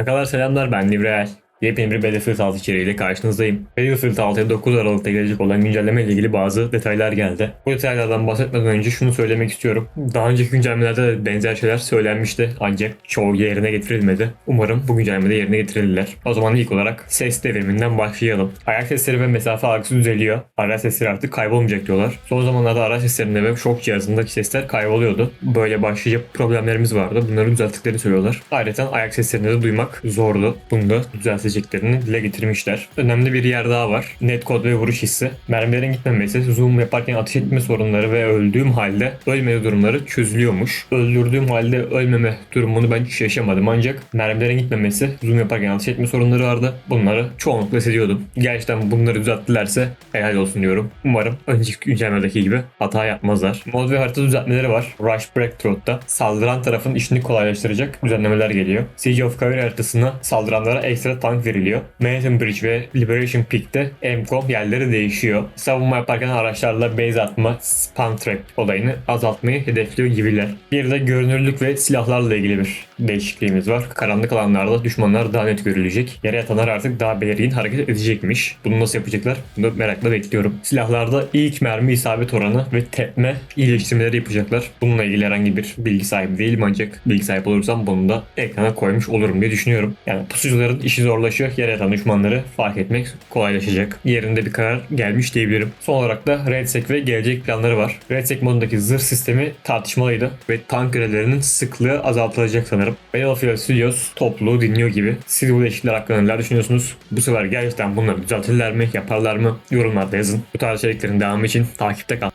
Arkadaşlar selamlar ben Livreel. Yepyeni bir Battlefield 6 içeriğiyle karşınızdayım. Battlefield 6'ya 9 Aralık'ta gelecek olan güncelleme ile ilgili bazı detaylar geldi. Bu detaylardan bahsetmeden önce şunu söylemek istiyorum. Daha önceki güncellemelerde de benzer şeyler söylenmişti ancak çoğu yerine getirilmedi. Umarım bu güncellemede yerine getirirler. O zaman ilk olarak ses devriminden başlayalım. Ayak sesleri ve mesafe algısı düzeliyor. Araç sesleri artık kaybolmayacak diyorlar. Son zamanlarda araç seslerinde ve şok cihazındaki sesler kayboluyordu. Böyle başlıca problemlerimiz vardı. Bunları düzelttiklerini söylüyorlar. Ayrıca ayak seslerini de duymak zordu. Bunu da düzelteceklerini dile getirmişler. Önemli bir yer daha var. Netcode ve vuruş hissi. Mermilerin gitmemesi, zoom yaparken ateş etme sorunları ve öldüğüm halde ölmeme durumları çözülüyormuş. Öldürdüğüm halde ölmeme durumunu ben hiç yaşamadım ancak mermilerin gitmemesi, zoom yaparken ateş etme sorunları vardı. Bunları çoğunlukla hissediyordum. Gerçekten bunları düzelttilerse helal olsun diyorum. Umarım önceki güncellemedeki gibi hata yapmazlar. Mod ve harita düzeltmeleri var. Rush Breakthrough'da saldıran tarafın işini kolaylaştıracak düzenlemeler geliyor. Siege of Caviar haritasına saldıranlara ekstra tank veriliyor. Manhattan Bridge ve Liberation Peak'te MCOM yerleri değişiyor. Savunma yaparken araçlarla base atma, spam trap olayını azaltmayı hedefliyor gibiler. Bir de görünürlük ve silahlarla ilgili bir değişikliğimiz var. Karanlık alanlarda düşmanlar daha net görülecek. Yere yatanlar artık daha belirgin hareket edecekmiş. Bunu nasıl yapacaklar? Bunu merakla bekliyorum. Silahlarda ilk mermi isabet oranı ve tepme iyileştirmeleri yapacaklar. Bununla ilgili herhangi bir bilgi sahibi değilim ancak bilgi sahibi olursam bunu da ekrana koymuş olurum diye düşünüyorum. Yani pusucuların işi zorlaşıyor. Yere yatan fark etmek kolaylaşacak. Yerinde bir karar gelmiş diyebilirim. Son olarak da RedSec ve gelecek planları var. RedSec modundaki zırh sistemi tartışmalıydı ve tank görevlerinin sıklığı azaltılacak sanırım. Battlefield Studios topluluğu dinliyor gibi. Siz bu değişiklikler hakkında neler düşünüyorsunuz? Bu sefer gerçekten bunları düzeltirler mi? Yaparlar mı? Yorumlarda yazın. Bu tarz içeriklerin devamı için takipte kalın.